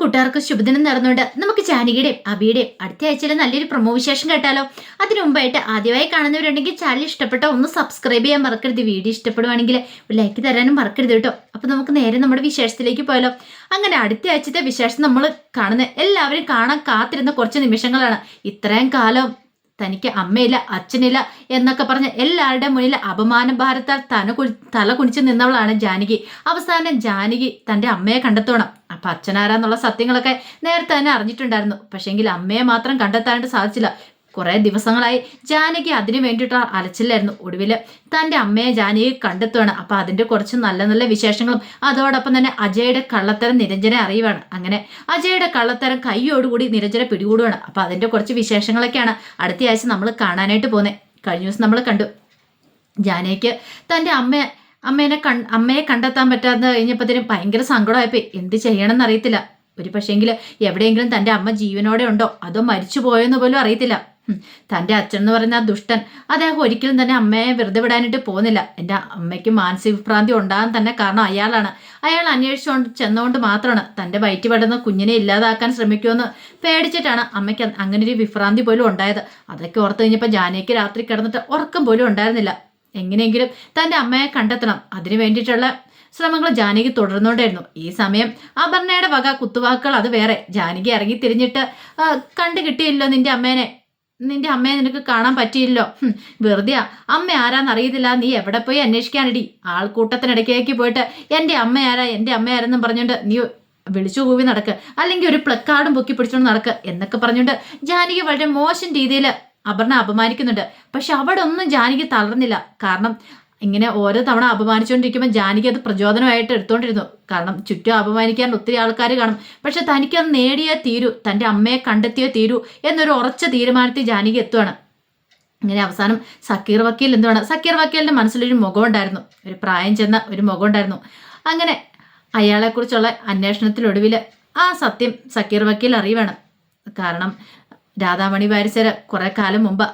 കൂട്ടുകാർക്ക് ശുഭദിനം നടന്നുകൊണ്ട് നമുക്ക് ജാനകിയുടെയും അബിയുടെയും അടുത്ത ആഴ്ചയിലെ നല്ലൊരു പ്രൊമോ വിശേഷം കേട്ടാലോ. അതിനു മുമ്പായിട്ട് ആദ്യമായി കാണുന്നവരുണ്ടെങ്കിൽ ചാനൽ ഇഷ്ടപ്പെട്ടോ ഒന്ന് സബ്സ്ക്രൈബ് ചെയ്യാൻ മറക്കരുത്. വീഡിയോ ഇഷ്ടപ്പെടുവാണെങ്കിൽ ലൈക്ക് തരാനും മറക്കരുത് കേട്ടോ. അപ്പോൾ നമുക്ക് നേരെ നമ്മുടെ വിശേഷത്തിലേക്ക് പോയാലോ. അങ്ങനെ അടുത്ത ആഴ്ചത്തെ വിശേഷം നമ്മൾ കാണുന്ന എല്ലാവരും കാണാൻ കാത്തിരുന്ന കുറച്ച് നിമിഷങ്ങളാണ്. ഇത്രയും കാലം തനിക്ക് അമ്മയില്ല അച്ഛനില്ല എന്നൊക്കെ പറഞ്ഞ് എല്ലാവരുടെ മുന്നിൽ അപമാന ഭാരത്താൽ തന തല കുനിച്ച് നിന്നവളാണ് ജാനകി. അവസാനം ജാനകി തന്റെ അമ്മയെ കണ്ടെത്തണം. അപ്പൊ അച്ഛനാരാന്നുള്ള സത്യങ്ങളൊക്കെ നേരത്തെ തന്നെ അറിഞ്ഞിട്ടുണ്ടായിരുന്നു. പക്ഷെങ്കിൽ അമ്മയെ മാത്രം കണ്ടെത്താനായിട്ട് സാധിച്ചില്ല. കുറെ ദിവസങ്ങളായി ജാനകി അതിനു വേണ്ടിയിട്ട് അലച്ചില്ലായിരുന്നു. ഒടുവിൽ തന്റെ അമ്മയെ ജാനകി കണ്ടെത്തുകയാണ് അപ്പൊ അതിന്റെ കുറച്ച് നല്ല നല്ല വിശേഷങ്ങളും അതോടൊപ്പം തന്നെ അജയുടെ കള്ളത്തരം നിരഞ്ജനെ അറിയുവാണ്. അങ്ങനെ അജയുടെ കള്ളത്തരം കൈയോടുകൂടി നിരഞ്ജനെ പിടികൂടുകയാണ് അപ്പൊ അതിന്റെ കുറച്ച് വിശേഷങ്ങളൊക്കെയാണ് അടുത്ത ആഴ്ച നമ്മൾ കാണാനായിട്ട് പോകുന്നത്. കഴിഞ്ഞ ദിവസം നമ്മൾ കണ്ടു. ജാനകിക്ക് തന്റെ അമ്മ അമ്മേനെ കൺ അമ്മയെ കണ്ടെത്താൻ പറ്റാതെ കഴിഞ്ഞപ്പോഴത്തേനും ഭയങ്കര സങ്കടമായിപ്പോയി. എന്ത് ചെയ്യണമെന്ന് അറിയത്തില്ല. ഒരു പക്ഷേങ്കിൽ എവിടെയെങ്കിലും തന്റെ അമ്മ ജീവനോടെ ഉണ്ടോ? അതോ മരിച്ചു പോയെന്ന് പോലും അറിയത്തില്ല. തന്റെ അച്ഛൻ എന്ന് പറയുന്ന ആ ദുഷ്ടൻ അദ്ദേഹം ഒരിക്കലും തന്നെ അമ്മയെ വെറുതെ വിടാനായിട്ട് പോകുന്നില്ല. എന്റെ അമ്മയ്ക്ക് മാനസിക വിഭ്രാന്തി ഉണ്ടാകാൻ തന്നെ കാരണം അയാളാണ്. അയാൾ അന്വേഷിച്ചുകൊണ്ട് ചെന്നുകൊണ്ട് മാത്രമാണ് തന്റെ വയറ്റി പെടുന്ന കുഞ്ഞിനെ ഇല്ലാതാക്കാൻ ശ്രമിക്കുമെന്ന് പേടിച്ചിട്ടാണ് അമ്മയ്ക്ക് അങ്ങനെ ഒരു വിഭ്രാന്തി പോലും ഉണ്ടായത്. അതൊക്കെ ഓർത്ത് കഴിഞ്ഞപ്പോൾ ജാനയ്ക്ക് രാത്രി കിടന്നിട്ട് ഉറക്കം പോലും ഉണ്ടായിരുന്നില്ല. എങ്ങനെയെങ്കിലും തന്റെ അമ്മയെ കണ്ടെത്തണം. അതിനു വേണ്ടിയിട്ടുള്ള ശ്രമങ്ങൾ ജാനകി തുടർന്നുകൊണ്ടായിരുന്നു. ഈ സമയം അപർണയുടെ വക കുത്തുവാക്കുകൾ അത് വേറെ. ജാനകി ഇറങ്ങി തിരിഞ്ഞിട്ട് കണ്ടു കിട്ടിയില്ലോ നിന്റെ അമ്മേനെ? നിന്റെ അമ്മയെ നിനക്ക് കാണാൻ പറ്റിയില്ലോ? വെറുതെ അമ്മ ആരാന്നറിയത്തില്ല നീ എവിടെ പോയി അന്വേഷിക്കാനിടി. ആൾക്കൂട്ടത്തിനിടയ്ക്കേക്ക് പോയിട്ട് എന്റെ അമ്മ ആരാ എന്റെ അമ്മ ആരെന്നും പറഞ്ഞുകൊണ്ട് നീ വിളിച്ചു കൂവി നടക്ക്. അല്ലെങ്കിൽ ഒരു പ്ലക്കാർഡും പൊക്കി പിടിച്ചോണ്ട് നടക്ക് എന്നൊക്കെ പറഞ്ഞുകൊണ്ട് ജാനകി വളരെ മോശം രീതിയിൽ അപർണ അപമാനിക്കുന്നുണ്ട്. പക്ഷെ അവിടെ ഒന്നും ജാനകി തളർന്നില്ല. കാരണം ഇങ്ങനെ ഓരോ തവണ അപമാനിച്ചുകൊണ്ടിരിക്കുമ്പോൾ ജാനകി അത് പ്രചോദനമായിട്ട് എടുത്തുകൊണ്ടിരുന്നു കാരണം ചുറ്റും അപമാനിക്കാൻ ഒത്തിരി ആൾക്കാർ കാണും. പക്ഷെ തനിക്കത് നേടിയേ തീരൂ. തന്റെ അമ്മയെ കണ്ടെത്തിയേ തീരൂ എന്നൊരു ഉറച്ച തീരുമാനത്തിൽ ജാനകി എത്തുവാണ്. ഇങ്ങനെ അവസാനം സക്കീർ വക്കീൽ എന്തുവാണ്? സക്കീർ വക്കീലിന്റെ മനസ്സിലൊരു മുഖം ഉണ്ടായിരുന്നു. ഒരു പ്രായം ചെന്ന ഒരു മുഖം ഉണ്ടായിരുന്നു. അങ്ങനെ അയാളെക്കുറിച്ചുള്ള അന്വേഷണത്തിലൊടുവിൽ ആ സത്യം സക്കീർ വക്കീൽ അറിയുവാണ്. കാരണം രാധാമണി വാരിസര കുറേ കാലം മുമ്പ്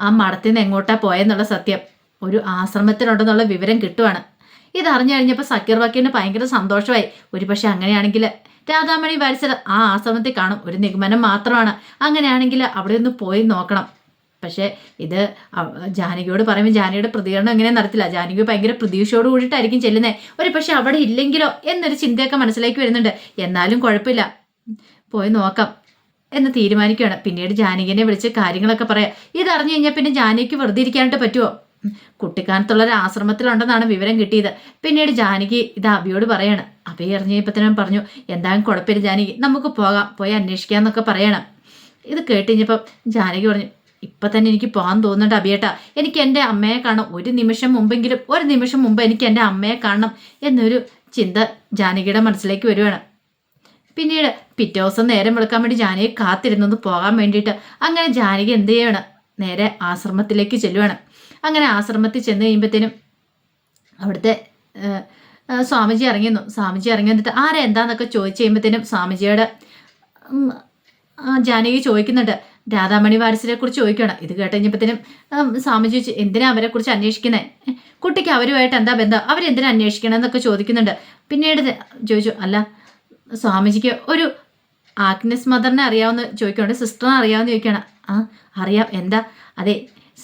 ആ മഠത്തിൽ നിന്ന് എങ്ങോട്ടാണ് പോയെന്നുള്ള സത്യം. ഒരു ആശ്രമത്തിലുണ്ടെന്നുള്ള വിവരം കിട്ടുവാണ്. ഇതറിഞ്ഞു കഴിഞ്ഞപ്പോൾ സക്കീർ വക്കീലിന് ഭയങ്കര സന്തോഷമായി. ഒരുപക്ഷെ അങ്ങനെയാണെങ്കിൽ രാധാമണി വരച്ച ആ ആശ്രമത്തിൽ കാണും. ഒരു നിഗമനം മാത്രമാണ്. അങ്ങനെയാണെങ്കിൽ അവിടെ ഒന്ന് പോയി നോക്കണം. പക്ഷേ ഇത് ജാനകിയോട് പറയുമ്പോൾ ജാനകിയുടെ പ്രതികരണം ഇങ്ങനെ നടത്തില്ല? ജാനകി ഭയങ്കര പ്രതീക്ഷയോട് കൂടിയിട്ടായിരിക്കും ചെല്ലുന്നത് ഒരു പക്ഷെ അവിടെ ഇല്ലെങ്കിലോ എന്നൊരു ചിന്തയൊക്കെ മനസ്സിലേക്ക് വരുന്നുണ്ട്. എന്നാലും കുഴപ്പമില്ല. പോയി നോക്കാം എന്ന് തീരുമാനിക്കുകയാണ്. പിന്നീട് ജാനകിനെ വിളിച്ച് കാര്യങ്ങളൊക്കെ പറയാം. ഇതറിഞ്ഞു കഴിഞ്ഞാൽ പിന്നെ ജാനകിക്ക് വെറുതെ ഇരിക്കാനായിട്ട് പറ്റുമോ കുട്ടിക്കാലത്തുള്ള ഒരു ആശ്രമത്തിലുണ്ടെന്നാണ് വിവരം കിട്ടിയത്. പിന്നീട് ജാനകി ഇത് അബിയോട് പറയാണ്. അബി അറിഞ്ഞപ്പത്തിനും പറഞ്ഞു എന്തായാലും കുഴപ്പമില്ല ജാനകി നമുക്ക് പോകാം പോയി അന്വേഷിക്കാന്നൊക്കെ പറയണം. ഇത് കേട്ടിഞ്ഞപ്പം ജാനകി പറഞ്ഞു ഇപ്പം തന്നെ എനിക്ക് പോകാൻ തോന്നുന്നുണ്ട് അബിയേട്ടാ. എനിക്ക് എന്റെ അമ്മയെ കാണണം. ഒരു നിമിഷം മുമ്പെങ്കിലും ഒരു നിമിഷം മുമ്പ് എനിക്ക് എന്റെ അമ്മയെ കാണണം എന്നൊരു ചിന്ത ജാനകിയുടെ മനസ്സിലേക്ക് വരുവാണ്. പിന്നീട് പിറ്റേ ദിവസം നേരം വെളുക്കാൻ വേണ്ടി ജാനകി കാത്തിരുന്നത് പോകാൻ വേണ്ടിയിട്ട് അങ്ങനെ ജാനകി എന്ത് ചെയ്യണം? നേരെ ആശ്രമത്തിലേക്ക് ചെല്ലുവാണ്. അങ്ങനെ ആശ്രമത്തിൽ ചെന്ന് കഴിയുമ്പോഴത്തേനും അവിടുത്തെ സ്വാമിജി ഇറങ്ങിയിരുന്നു സ്വാമിജി ഇറങ്ങി വന്നിട്ട് ആരെ എന്താന്നൊക്കെ ചോദിച്ചു കഴിയുമ്പോഴത്തേനും സ്വാമിജിയുടെ ജാനകി ചോദിക്കുന്നുണ്ട്. രാധാമണി വാരസിനെ കുറിച്ച് ചോദിക്കണം ഇത് കേട്ട് കഴിഞ്ഞപ്പോഴത്തേനും സ്വാമിജി എന്തിനാ അവരെ കുറിച്ച് അന്വേഷിക്കുന്നത് കുട്ടിക്ക് അവരുമായിട്ട് എന്താ ബന്ധം? അവരെന്തിനാ അന്വേഷിക്കണം? എന്നൊക്കെ ചോദിക്കുന്നുണ്ട്. പിന്നീട് ചോദിച്ചു അല്ല സ്വാമിജിക്ക് ഒരു ആഗ്നസ് മദറിനെ അറിയാവുന്ന ചോദിക്കുന്നുണ്ട്. സിസ്റ്ററിനെ അറിയാവുന്ന ചോദിക്കുകയാണ് ആ അറിയാം. എന്താ? അതെ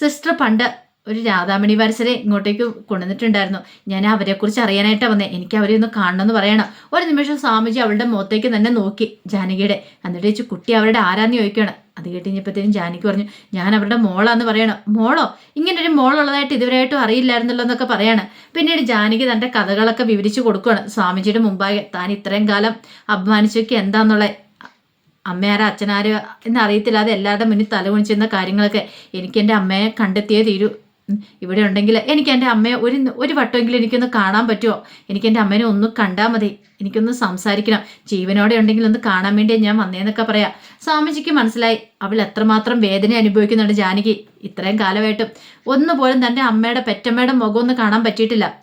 സിസ്റ്റർ പണ്ട് ഒരു രാധാമണി വരസരെ ഇങ്ങോട്ടേക്ക് കൊണ്ടുവന്നിട്ടുണ്ടായിരുന്നു. ഞാൻ അവരെക്കുറിച്ച് അറിയാനായിട്ടാണ് വന്നേ. എനിക്ക് അവരെ ഒന്ന് കാണണം എന്ന് പറയണം. ഒരു നിമിഷം സ്വാമിജി അവളുടെ മുഖത്തേക്ക് തന്നെ നോക്കി. ജാനകിയുടെ എന്നിട്ട് വെച്ച് കുട്ടി അവരുടെ ആരാന്ന് ചോദിക്കുകയാണ്. അത് കേട്ടിഞ്ഞപ്പോഴത്തേനും ജാനകി പറഞ്ഞു ഞാൻ അവരുടെ മോളാന്ന് പറയണം. മോളോ? ഇങ്ങനെ ഒരു മോളുള്ളതായിട്ട് ഇതുവരെയായിട്ടും അറിയില്ലായിരുന്നല്ലോ എന്നൊക്കെ പറയാണ്. പിന്നീട് ജാനകി തന്റെ കഥകളൊക്കെ വിവരിച്ചു കൊടുക്കുകയാണ് സ്വാമിജിയുടെ മുമ്പാകെ താൻ ഇത്രയും കാലം അപമാനിച്ചൊക്കെ എന്താന്നുള്ള? അമ്മയാരോ അച്ഛനാരോ എന്നറിയത്തില്ലാതെ എല്ലാവരുടെ മുന്നിൽ തലകുണിച്ചിരുന്ന കാര്യങ്ങളൊക്കെ എനിക്ക് എന്റെ അമ്മയെ കണ്ടെത്തിയേ തീരൂ. ഇവിടെ ഉണ്ടെങ്കിൽ എനിക്ക് എന്റെ അമ്മയെ ഒരു ഒരു വട്ടമെങ്കിലും എനിക്കൊന്ന് കാണാൻ പറ്റുമോ? എനിക്ക് എന്റെ അമ്മേനെ ഒന്ന് കണ്ടാൽ മതി. എനിക്കൊന്ന് സംസാരിക്കണം. ജീവനോടെ ഉണ്ടെങ്കിൽ ഒന്ന് കാണാൻ വേണ്ടി ഞാൻ വന്നേന്നൊക്കെ പറയാം. സ്വാമിജിക്ക് മനസ്സിലായി. അവൾ എത്രമാത്രം വേദന അനുഭവിക്കുന്നുണ്ട് ജാനകി. ഇത്രയും കാലമായിട്ടും ഒന്നുപോലും തന്റെ അമ്മയുടെ പെറ്റമ്മയുടെ മുഖം ഒന്ന് കാണാൻ പറ്റിയിട്ടില്ല.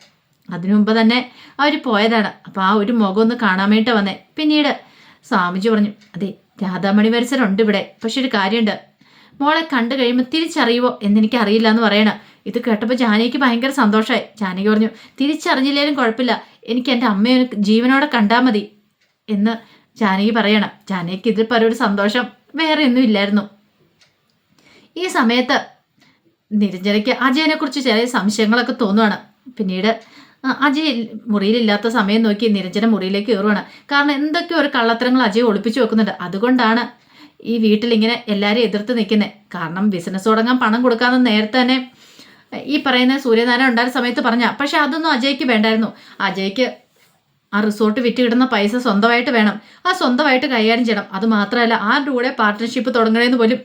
അതിനു മുമ്പ് തന്നെ അവർ പോയതാണ്. അപ്പോൾ ആ ഒരു മുഖം ഒന്ന് കാണാൻ വേണ്ടി വന്നേ. പിന്നീട് സ്വാമിജി പറഞ്ഞു അതെ രാധാമണി പരിസരം ഉണ്ട് ഇവിടെ. പക്ഷെ ഒരു കാര്യമുണ്ട്. മോളെ കണ്ടു കഴിയുമ്പോൾ തിരിച്ചറിയുമോ എന്നെനിക്കറിയില്ല എന്ന് പറയണം. ഇത് കേട്ടപ്പോൾ ജാനകിക്ക് ഭയങ്കര സന്തോഷമായി ജാനകി പറഞ്ഞു തിരിച്ചറിഞ്ഞില്ലേലും കുഴപ്പമില്ല. എനിക്ക് എന്റെ അമ്മയെ ജീവനോടെ കണ്ടാൽ മതി. എന്ന് ജാനകി പറയണം. ജാനകിക്ക് ഇതിൽ പറയൊരു സന്തോഷം വേറെ ഒന്നും ഇല്ലായിരുന്നു. ഈ സമയത്ത് നിരഞ്ജനയ്ക്ക് അജയനെ കുറിച്ച് ചില സംശയങ്ങളൊക്കെ തോന്നുവാണ്. പിന്നീട് അജയ് മുറിയിലില്ലാത്ത സമയം നോക്കി നിരഞ്ജന മുറിയിലേക്ക് കയറുവാണ്. കാരണം എന്തൊക്കെ ഒരു കള്ളത്തരങ്ങൾ അജയ് ഒളിപ്പിച്ചു വെക്കുന്നുണ്ട്. അതുകൊണ്ടാണ് ഈ വീട്ടിൽ ഇങ്ങനെ എല്ലാവരെയും എതിർത്ത് നിൽക്കുന്നത് കാരണം ബിസിനസ് തുടങ്ങാൻ പണം കൊടുക്കാമെന്ന് നേരത്തെ തന്നെ ഈ പറയുന്ന സൂര്യനാരായണ ഉണ്ടായ സമയത്ത് പറഞ്ഞ പക്ഷെ അതൊന്നും അജയ്ക്ക് വേണ്ടായിരുന്നു. അജയ്ക്ക് ആ റിസോർട്ട് വിറ്റ് കിട്ടുന്ന പൈസ സ്വന്തമായിട്ട് വേണം. ആ സ്വന്തമായിട്ട് കൈകാര്യം ചെയ്യണം. അത് മാത്രമല്ല ആരുടെ കൂടെ പാർട്ട്ണർഷിപ്പ് തുടങ്ങണമെന്ന് പോലും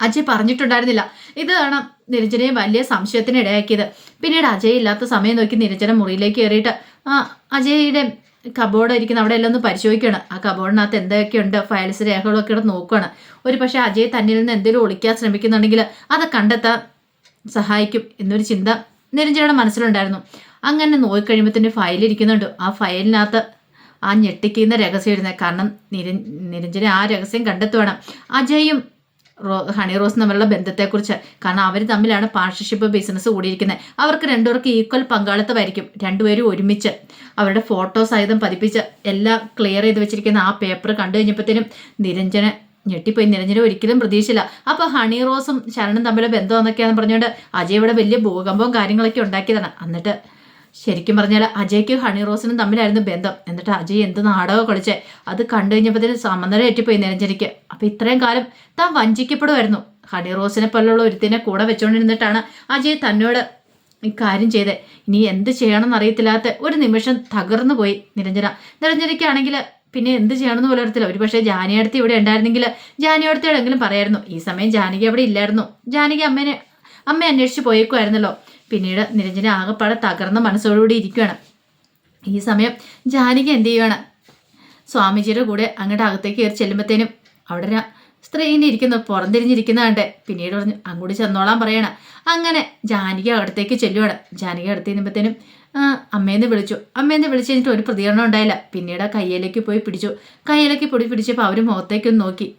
അജയ് പറഞ്ഞിട്ടുണ്ടായിരുന്നില്ല. ഇതാണ് നിരഞ്ജനയെ വലിയ സംശയത്തിന് ഇടയാക്കിയത്. പിന്നീട് അജയ് ഇല്ലാത്ത സമയം നോക്കി നിരഞ്ജന മുറിയിലേക്ക് കയറിയിട്ട് ആ അജയുടെ കബോർഡ് ഇരിക്കുന്ന അവിടെ എല്ലാം ഒന്ന് പരിശോധിക്കുകയാണ് ആ കബോർഡിനകത്ത് എന്തൊക്കെയുണ്ട്? ഫയൽസ് രേഖകളൊക്കെ നോക്കുകയാണ് ഒരു പക്ഷേ അജയ് തന്നിൽ നിന്ന് എന്തെങ്കിലും ഒളിക്കാൻ ശ്രമിക്കുന്നുണ്ടെങ്കിൽ അത് കണ്ടെത്താൻ സഹായിക്കും എന്നൊരു ചിന്ത നിരഞ്ജനയുടെ മനസ്സിലുണ്ടായിരുന്നു. അങ്ങനെ നോക്കിക്കഴിയുമ്പോൾ ഫയൽ ഇരിക്കുന്നുണ്ട് ആ ഫയലിനകത്ത് ആ ഞെട്ടിക്കുന്ന രഹസ്യം ഇരുന്നത് കാരണം നിര നിരഞ്ജന ആ രഹസ്യം കണ്ടെത്തുവാണ്. അജയും റോ ഹണി റോസ് തമ്മിലുള്ള ബന്ധത്തെക്കുറിച്ച്. കാരണം അവർ തമ്മിലാണ് പാർട്ണർഷിപ്പ് ബിസിനസ് കൂടിയിരിക്കുന്നത്. അവർക്ക് രണ്ടുപേർക്ക് ഈക്വൽ പങ്കാളിത്തമായിരിക്കും. രണ്ടുപേരും ഒരുമിച്ച് അവരുടെ ഫോട്ടോ സഹിതം പതിപ്പിച്ച് എല്ലാം ക്ലിയർ ചെയ്ത് വെച്ചിരിക്കുന്ന ആ പേപ്പർ കണ്ടു കഴിഞ്ഞപ്പോഴത്തേനും നിരഞ്ജന ഞെട്ടിപ്പോയി. നിരഞ്ജന ഒരിക്കലും പ്രതീക്ഷയില്ല അപ്പോൾ ഹണി റോസും ശരണും തമ്മിലെ ബന്ധം എന്നൊക്കെയാണെന്ന് പറഞ്ഞുകൊണ്ട് അജയ് ഇവിടെ വലിയ ഭൂകമ്പവും കാര്യങ്ങളൊക്കെ ഉണ്ടാക്കിയതാണ്. എന്നിട്ട് ശരിക്കും പറഞ്ഞാൽ അജയ്ക്കും ഹണി റോസിനും തമ്മിലായിരുന്നു ബന്ധം. എന്നിട്ട് അജയ് എന്ത് നാടകം കളിച്ചേ. അത് കണ്ടു കഴിഞ്ഞപ്പോഴത്തേന് സമനില ഏറ്റിപ്പോയി നിരഞ്ജനയ്ക്ക്. അപ്പൊ ഇത്രയും കാലം താൻ വഞ്ചിക്കപ്പെടുമായിരുന്നു. ഹണി റോസിനെ പോലുള്ള ഒരുത്തിനെ കൂടെ വെച്ചുകൊണ്ടിരുന്നിട്ടാണ് അജയ് തന്നോട് ഇക്കാര്യം കാര്യം ചെയ്തേ. ഇനി എന്ത് ചെയ്യണമെന്ന് അറിയത്തില്ലാത്ത ഒരു നിമിഷം തകർന്നു പോയി നിരഞ്ജന. നിരഞ്ജനയ്ക്കാണെങ്കിൽ പിന്നെ എന്ത് ചെയ്യണമെന്ന് പോലും അറിയത്തില്ല. ഒരു പക്ഷേ ജാനിയടുത്ത് ഇവിടെ ഉണ്ടായിരുന്നെങ്കിൽ ജാനിയടുത്തോടെങ്കിലും പറയായിരുന്നു. ഈ സമയം ജാനകി അവിടെ ഇല്ലായിരുന്നു. ജാനകി അമ്മേനെ അമ്മ അന്വേഷിച്ച് പോയേക്കുമായിരുന്നല്ലോ പിന്നീട് നിരഞ്ജന ആകെപ്പാടെ തകർന്ന മനസ്സോടുകൂടി ഇരിക്കുകയാണ് ഈ സമയം ജാനകി എന്ത് ചെയ്യുകയാണ് സ്വാമിജിയുടെ കൂടെ അങ്ങോട്ട് അകത്തേക്ക് കയറി ചെല്ലുമ്പോഴത്തേനും അവിടെ ഒരു ഇനി ഇരിക്കുന്നു പുറംതിരിഞ്ഞിരിക്കുന്ന കണ്ടേ. പിന്നീട് പറഞ്ഞു അങ്ങോട്ട് ചെന്നോളാൻ പറയണം. അങ്ങനെ ജാനകി അവിടത്തേക്ക് ചെല്ലുവാണ്. ജാനകി അടുത്ത് ചെല്ലുമ്പോഴത്തേനും അമ്മേന്ന് വിളിച്ചു. അമ്മേന്ന് വിളിച്ചു കഴിഞ്ഞിട്ട് ഒരു പ്രതികരണം ഉണ്ടായില്ല. പിന്നീട് ആ കയ്യിലേക്ക് പോയി പിടിച്ചു. കയ്യിലേക്ക് പൊടി പിടിച്ചപ്പോൾ അവർ മുഖത്തേക്കൊന്ന് നോക്കി.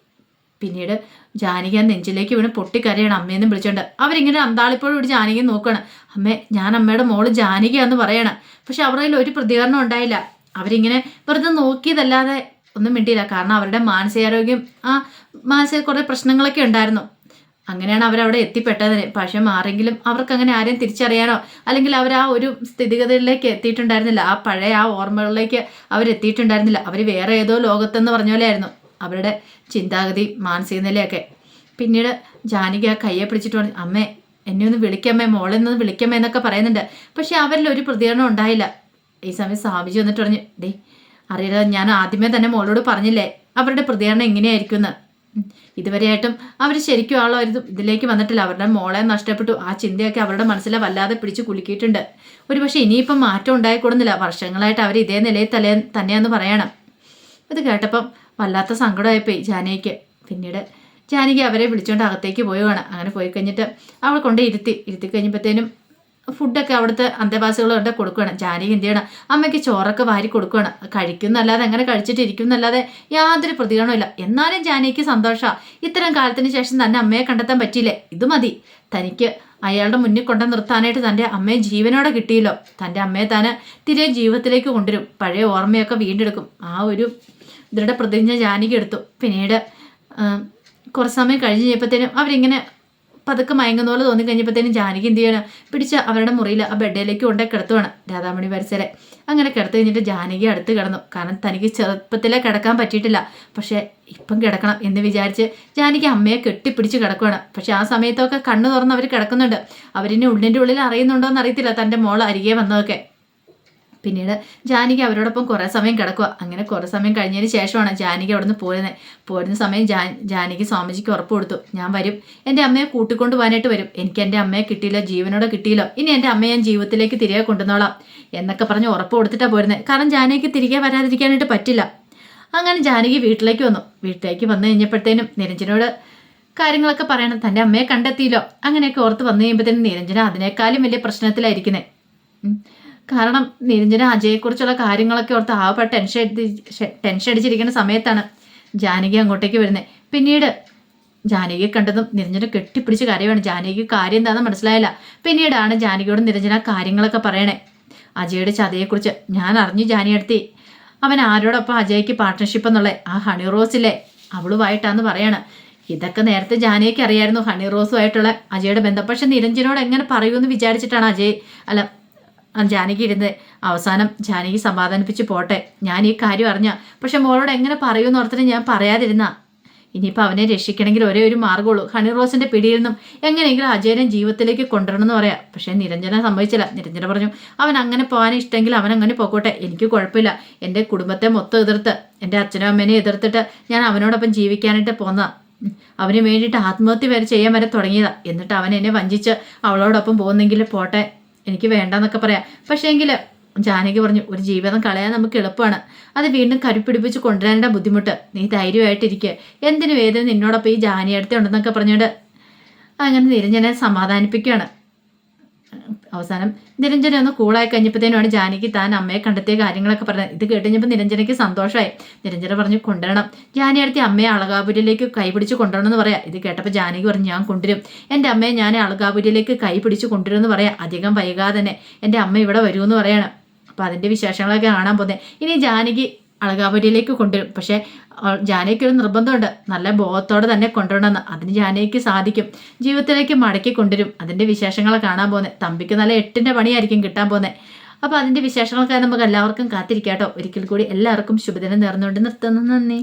പിന്നീട് ജാനകി ആ നെഞ്ചിലേക്ക് വീണ് പൊട്ടിക്കരയാണ് അമ്മേന്നും വിളിച്ചോണ്ട്. അവരിങ്ങനെ അന്താളിപ്പോഴും കൂടി ജാനകി നോക്കുകയാണ് അമ്മേ ഞാൻ അമ്മയുടെ മോൾ ജാനകിയാന്ന് പറയണം. പക്ഷെ അവരുടെ ഒരു പ്രതികരണം ഉണ്ടായില്ല. അവരിങ്ങനെ വെറുതെ നോക്കിയതല്ലാതെ ഒന്നും മിണ്ടിയില്ല. കാരണം അവരുടെ മാനസികാരോഗ്യം ആ മാനസിക കുറേ പ്രശ്നങ്ങളൊക്കെ ഉണ്ടായിരുന്നു. അങ്ങനെയാണ് അവരവിടെ എത്തിപ്പെട്ടത് പക്ഷെ മാറെങ്കിലും അവർക്ക് അങ്ങനെ ആരെയും തിരിച്ചറിയാനോ അല്ലെങ്കിൽ അവർ ആ ഒരു സ്ഥിതിഗതികളിലേക്ക് എത്തിയിട്ടുണ്ടായിരുന്നില്ല. ആ പഴയ ആ ഓർമ്മകളിലേക്ക് അവരെത്തിയിട്ടുണ്ടായിരുന്നില്ല അവർ വേറെ ഏതോ ലോകത്തെന്ന് പറഞ്ഞ പോലെയായിരുന്നു അവരുടെ ചിന്താഗതി മാനസിക നിലയൊക്കെ പിന്നീട് ജാനകി ആ കയ്യെ പിടിച്ചിട്ട് പറഞ്ഞു അമ്മേ എന്നെ ഒന്ന് വിളിക്കമ്മേ മോളെ ഒന്ന് വിളിക്കമ്മേ എന്നൊക്കെ പറയുന്നുണ്ട്. പക്ഷെ അവരിൽ ഒരു പ്രതികരണം ഉണ്ടായില്ല. ഈ സമയം സ്വാമിജി വന്നിട്ട് പറഞ്ഞു ഡേ അറിയില്ല ഞാൻ ആദ്യമേ തന്നെ മോളോട് പറഞ്ഞില്ലേ അവരുടെ പ്രതികരണം എങ്ങനെയായിരിക്കും എന്ന് ഇതുവരെയായിട്ടും അവർ ശരിക്കും ആളോ ഇത് ഇതിലേക്ക് വന്നിട്ടില്ല. അവരുടെ മോളെ നഷ്ടപ്പെട്ടു. ആ ചിന്തയൊക്കെ അവരുടെ മനസ്സിലെ വല്ലാതെ പിടിച്ചു കുലുക്കിയിട്ടുണ്ട്. ഒരു പക്ഷേ ഇനിയിപ്പം മാറ്റം ഉണ്ടായിക്കൊടുന്നില്ല. വർഷങ്ങളായിട്ട് അവർ ഇതേ നിലയിൽ തലേ തന്നെയാന്ന് പറയണം. ഇത് കേട്ടപ്പം വല്ലാത്ത സങ്കടമായിപ്പോയി ജാനകിക്ക്. പിന്നീട് ജാനകി അവരെ വിളിച്ചുകൊണ്ട് അകത്തേക്ക് പോവുകയാണ്. അങ്ങനെ പോയി കഴിഞ്ഞിട്ട് അവൾ കൊണ്ട് ഇരുത്തി. ഇരുത്തി കഴിഞ്ഞപ്പോഴത്തേനും ഫുഡൊക്കെ അവിടുത്തെ അന്തേവാസികളുണ്ട് കൊടുക്കുകയാണ് ജാനകി എന്ത് അമ്മയ്ക്ക് ചോറൊക്കെ വാരി കൊടുക്കുകയാണ് കഴിക്കുന്നല്ലാതെ അങ്ങനെ കഴിച്ചിട്ട് എന്നല്ലാതെ യാതൊരു പ്രതികരണമില്ല എന്നാലും ജാനകിക്ക് സന്തോഷമാണ് ഇത്തരം കാലത്തിന് ശേഷം തന്നെ അമ്മയെ കണ്ടെത്താൻ പറ്റിയില്ലേ? ഇത് മതി. തനിക്ക് അയാളുടെ മുന്നിൽ കൊണ്ടു നിർത്താനായിട്ട് തന്റെ അമ്മയെ ജീവനോടെ കിട്ടിയല്ലോ. തന്റെ അമ്മയെ താൻ തിരെ ജീവിതത്തിലേക്ക് കൊണ്ടുവരും. പഴയ ഓർമ്മയൊക്കെ വീണ്ടെടുക്കും. ആ ഒരു ദൃഢപ്രതിജ്ഞ ജാനകി എടുത്തു. പിന്നീട് കുറച്ച് സമയം കഴിഞ്ഞ് കഴിഞ്ഞപ്പോഴത്തേനും അവരിങ്ങനെ പതുക്കെ മയങ്ങുന്ന പോലെ തോന്നി കഴിഞ്ഞപ്പോഴത്തേനും ജാനകി എന്ത് ചെയ്യണം? പിടിച്ച് അവരുടെ മുറിയിൽ ആ ബെഡിലേക്ക് കൊണ്ടേ കിടത്തുവാണ്. രാധാമണി വരസരെ അങ്ങനെ കിടത്തു കഴിഞ്ഞിട്ട് ജാനകി അടുത്ത് കിടന്നു. കാരണം തനിക്ക് ചെറുപ്പത്തിലേ കിടക്കാൻ പറ്റിയിട്ടില്ല. പക്ഷേ ഇപ്പം കിടക്കണം എന്ന് വിചാരിച്ച് ജാനകി അമ്മയെ കെട്ടിപ്പിടിച്ച് കിടക്കുവാണ്. പക്ഷെ ആ സമയത്തൊക്കെ കണ്ണു തുറന്ന് അവർ കിടക്കുന്നുണ്ട്. അവരിനെ ഉള്ളിന്റെ ഉള്ളിൽ അറിയുന്നുണ്ടോ എന്ന് അറിയത്തില്ല. തന്റെ മോൾ അരികെ വന്നതൊക്കെ. പിന്നീട് ജാനകി അവരോടൊപ്പം കുറേ സമയം കിടക്കുക അങ്ങനെ കുറേ സമയം കഴിഞ്ഞതിന് ശേഷമാണ് ജാനകി അവിടുന്ന് പോരുന്നത് പോരുന്ന സമയം ജാ ജാനകി സ്വാമിജിക്ക് ഉറപ്പ് കൊടുത്തു. ഞാൻ വരും. എന്റെ അമ്മയെ കൂട്ടിക്കൊണ്ട് പോകാനായിട്ട് വരും. എനിക്ക് എന്റെ അമ്മയെ കിട്ടിയില്ല ജീവനോടെ കിട്ടിയില്ല. ഇനി എന്റെ അമ്മയെ ഞാൻ ജീവിതത്തിലേക്ക് തിരികെ കൊണ്ടുവന്നോളാം. എന്നൊക്കെ പറഞ്ഞ് ഉറപ്പ് കൊടുത്തിട്ടാണ് പോരുന്നത് കാരണം ജാനകിക്ക് തിരികെ വരാതിരിക്കാനായിട്ട് പറ്റില്ല. അങ്ങനെ ജാനകി വീട്ടിലേക്ക് വന്നു. വീട്ടിലേക്ക് വന്നു കഴിഞ്ഞപ്പോഴത്തേനും നിരഞ്ജനോട് കാര്യങ്ങളൊക്കെ പറയണം. തന്റെ അമ്മയെ കണ്ടെത്തിയില്ലോ. അങ്ങനെയൊക്കെ ഓർത്ത് വന്നു കഴിയുമ്പോഴത്തേനും നിരഞ്ജന അതിനേക്കാളും വലിയ പ്രശ്നത്തിലായിരിക്കുന്നത് കാരണം നിരഞ്ജന അജയെക്കുറിച്ചുള്ള കാര്യങ്ങളൊക്കെ ഓർത്ത് ആവപ്പ ടെൻഷൻ അടിച്ച് ടെൻഷൻ അടിച്ചിരിക്കുന്ന സമയത്താണ് ജാനകി അങ്ങോട്ടേക്ക് വരുന്നത് പിന്നീട് ജാനകിയെ കണ്ടതും നിരഞ്ജന കെട്ടിപ്പിടിച്ച് കാര്യമാണ്. ജാനകിക്ക് കാര്യം എന്താണെന്ന് മനസ്സിലായില്ല. പിന്നീടാണ് ജാനകിയോട് നിരഞ്ജന കാര്യങ്ങളൊക്കെ പറയണേ. അജയുടെ ചതയെക്കുറിച്ച് ഞാൻ അറിഞ്ഞു ജാനിയടുത്തി അവൻ ആരോടൊപ്പം അജയ്ക്ക് പാർട്ട്ണർഷിപ്പ് എന്നുള്ള ആ ഹണി റോസിലെ അവളുമായിട്ടാന്ന് പറയാണ്. ഇതൊക്കെ നേരത്തെ ജാനകിക്ക് അറിയായിരുന്നു. ഹണി റോസുമായിട്ടുള്ള അജയുടെ ബന്ധം. പക്ഷെ നിരഞ്ജനോട് എങ്ങനെ പറയുമെന്ന് വിചാരിച്ചിട്ടാണ് അജയ് അല്ല ജാനകി ഇരുന്ന് അവസാനം ജാനകി സമാധാനിപ്പിച്ച് പോട്ടെ. ഞാൻ ഈ കാര്യം അറിഞ്ഞ. പക്ഷെ മോളോട് എങ്ങനെ പറയുമെന്ന് ഓർത്തിട്ട് ഞാൻ പറയാതിരുന്ന. ഇനിയിപ്പോൾ അവനെ രക്ഷിക്കണമെങ്കിൽ ഒരേ ഒരു മാർഗമുള്ളൂ. ഹണി റോസിന്റെ പിടിയിൽ നിന്നും എങ്ങനെയെങ്കിലും അജയനെ ജീവിതത്തിലേക്ക് കൊണ്ടുവരണമെന്ന് പറയാം. പക്ഷേ നിരഞ്ജന സമ്മതിച്ചില്ല. നിരഞ്ജന പറഞ്ഞു അവൻ അങ്ങനെ പോകാൻ ഇഷ്ടമെങ്കിൽ അവൻ അങ്ങനെ പോക്കോട്ടെ എനിക്ക് കുഴപ്പമില്ല. എന്റെ കുടുംബത്തെ മൊത്തം എതിർത്ത്. എന്റെ അച്ഛനും അമ്മേനെ എതിർത്തിട്ട് ഞാൻ അവനോടൊപ്പം ജീവിക്കാനായിട്ട് പോന്ന. അവന് വേണ്ടിയിട്ട് ആത്മഹത്യ വരെ ചെയ്യാൻ വരെ തുടങ്ങിയതാണ് എന്നിട്ട് അവൻ എന്നെ വഞ്ചിച്ച് അവളോടൊപ്പം പോകുന്നെങ്കിൽ പോട്ടെ. എനിക്ക് വേണ്ടെന്നൊക്കെ പറയാം. പക്ഷേ എങ്കിൽ ജാനകി പറഞ്ഞു ഒരു ജീവിതം കളയാൻ നമുക്ക് എളുപ്പമാണ് അത് വീണ്ടും കരുപ്പിടിപ്പിച്ച് കൊണ്ടുവരേണ്ട ബുദ്ധിമുട്ട്. നീ ധൈര്യമായിട്ടിരിക്കുക എന്തിനു വേദന നിന്നോടൊപ്പം ഈ ജാനി അടുത്തുണ്ടെന്നൊക്കെ പറഞ്ഞുകൊണ്ട് അങ്ങനെ നിരഞ്ജനെ സമാധാനിപ്പിക്കുകയാണ് അവസാനം നിരഞ്ജന ഒന്ന് കൂളായി കഴിഞ്ഞപ്പോഴത്തേനുമാണ് ജാനകി താൻ അമ്മയെ കണ്ടെത്തിയ കാര്യങ്ങളൊക്കെ പറഞ്ഞത്. ഇത് കേട്ടുകഴിഞ്ഞപ്പോൾ നിരഞ്ജനയ്ക്ക് സന്തോഷമായി. നിരഞ്ജന പറഞ്ഞു കൊണ്ടുവരണം. ജാനി അടുത്ത് അമ്മയെ അളകാപുരിയിലേക്ക് കൈപിടിച്ച് കൊണ്ടുവരണം എന്ന് പറയാം. ഇത് കേട്ടപ്പോൾ ജാനകി പറഞ്ഞു ഞാൻ കൊണ്ടുവരും. എന്റെ അമ്മയെ ഞാൻ അളകാപുരിയിലേക്ക് കൈപിടിച്ച് കൊണ്ടുവരും എന്ന് പറയാം. അധികം വൈകാതെ തന്നെ എന്റെ അമ്മ ഇവിടെ വരുമെന്ന് പറയണം. അപ്പോൾ അതിന്റെ വിശേഷങ്ങളൊക്കെ കാണാൻ പോകുന്നത്. ഇനി ജാനകി അളകാപുരിയിലേക്ക് കൊണ്ടുവരും. പക്ഷേ ജാനകിക്ക് ഒരു നിർബന്ധമുണ്ട്. നല്ല ബോധത്തോടെ തന്നെ കൊണ്ടുവരണമെന്ന്. അതിന് ജാനകിക്ക് സാധിക്കും. ജീവിതത്തിലേക്ക് മടക്കി കൊണ്ടുവരും. അതിന്റെ വിശേഷങ്ങൾ കാണാൻ പോകുന്നത് തമ്പിക്ക് നല്ല എട്ടിന്റെ പണിയായിരിക്കും കിട്ടാൻ പോകുന്നത് അപ്പോൾ അതിന്റെ വിശേഷങ്ങൾക്കായി നമുക്ക് എല്ലാവർക്കും കാത്തിരിക്കാം കേട്ടോ. ഒരിക്കൽ കൂടി എല്ലാവർക്കും ശുഭദിനം നേർന്നുകൊണ്ട് നിർത്തുന്നു. നന്ദി.